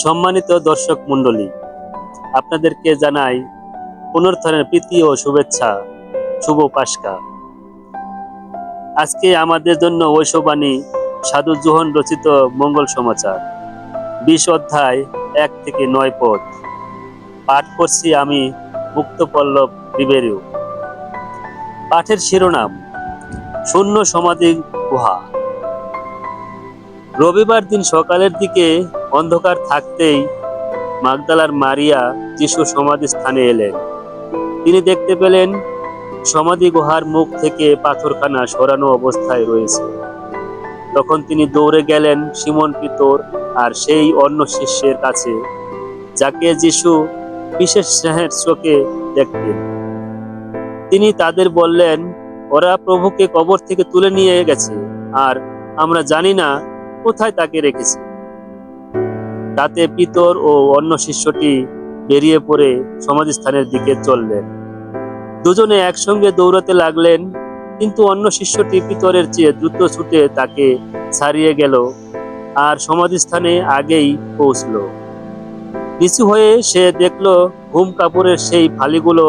সম্মানিত দর্শক মণ্ডলী, আপনাদেরকে জানাই পুনর্থনের প্রীতি ও শুভেচ্ছা, শুভ পাস্কা আজকে আমাদের জন্য ঐশবাণী সাধু জোহন রচিত মঙ্গল সমাচার, বিশ অধ্যায় এক থেকে নয় পদ। পাঠ করছি আমি মুক্ত পল্লব বিবেরিও পাঠের শিরোনাম, শূন্য সমাধি গুহা। রবিবার দিন সকালের দিকে অন্ধকার থাকতেই মাগদালার মারিয়া যিশু সমাধি স্থানে এলেন। তিনি দেখতে পেলেন সমাধি গুহার মুখ থেকে পাথরখানা সরানো অবস্থায় রয়েছে। তখন তিনি দৌড়ে গেলেন সিমন পিতর আর সেই অন্য শিষ্যের কাছে, যাকে যিশু বিশেষ স্নেহের চোখে দেখতেন। তিনি তাদের বললেন, ওরা প্রভুকে কবর থেকে তুলে নিয়ে গেছে, আর আমরা জানি না কোথায় তাকে রেখেছে। তাতে পিতর ও অন্য শিষ্যটি বেরিয়ে পড়ে সমাধিস্থানের দিকে চললেন। দুজনে একসঙ্গে দৌড়াতে লাগলেন, কিন্তু অন্য শিষ্যটি পিতরের চেয়ে দ্রুত ছুটে তাকে ছাড়িয়ে গেল আর সমাধিস্থানে আগেই পৌঁছল। নিচু হয়ে সে দেখল ঘুম কাপড়ের সেই ফালিগুলো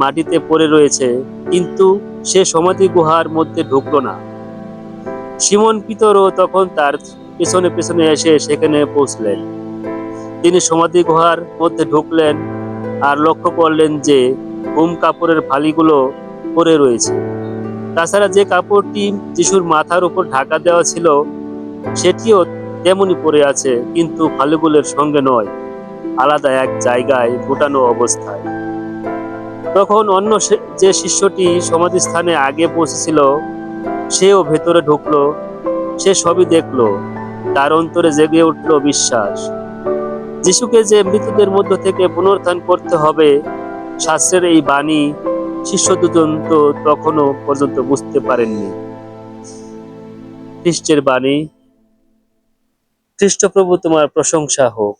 মাটিতে পড়ে রয়েছে, কিন্তু সে সমাধি গুহার মধ্যে ঢুকলো না। সিমন পিতরও তখন তার পেছনে পিছনে এসে সেখানে পৌঁছলেন। তিনি সমাধি গুহার মধ্যে ঢুকলেন আর লক্ষ্য করলেন যে ঘুম কাপড়ের ফালিগুলো পরে রয়েছে। তাছাড়া যে কাপড়টি যিশুর মাথার উপর ঢাকা দেওয়া ছিল, সেটিও তেমনি পরে আছে, কিন্তু ফালিগুলোর সঙ্গে নয়। আলাদা এক জায়গায় গোটানো অবস্থায়। তখন অন্য যে শিষ্যটি সমাধিস্থানে আগে পৌঁছেছিল, সেও ভেতরে ঢুকলো, সে সবই দেখল। তার অন্তরে জেগে উঠল বিশ্বাস। যিশুকে যে মৃতদের মধ্য থেকে পুনরুত্থান করতে হবে, শাস্ত্রের এই বাণী শিষ্য দুজন তো তখনও পর্যন্ত বুঝতে পারেননি। খ্রিস্টের বাণী, খ্রিস্টপ্রভু তোমার প্রশংসা হোক।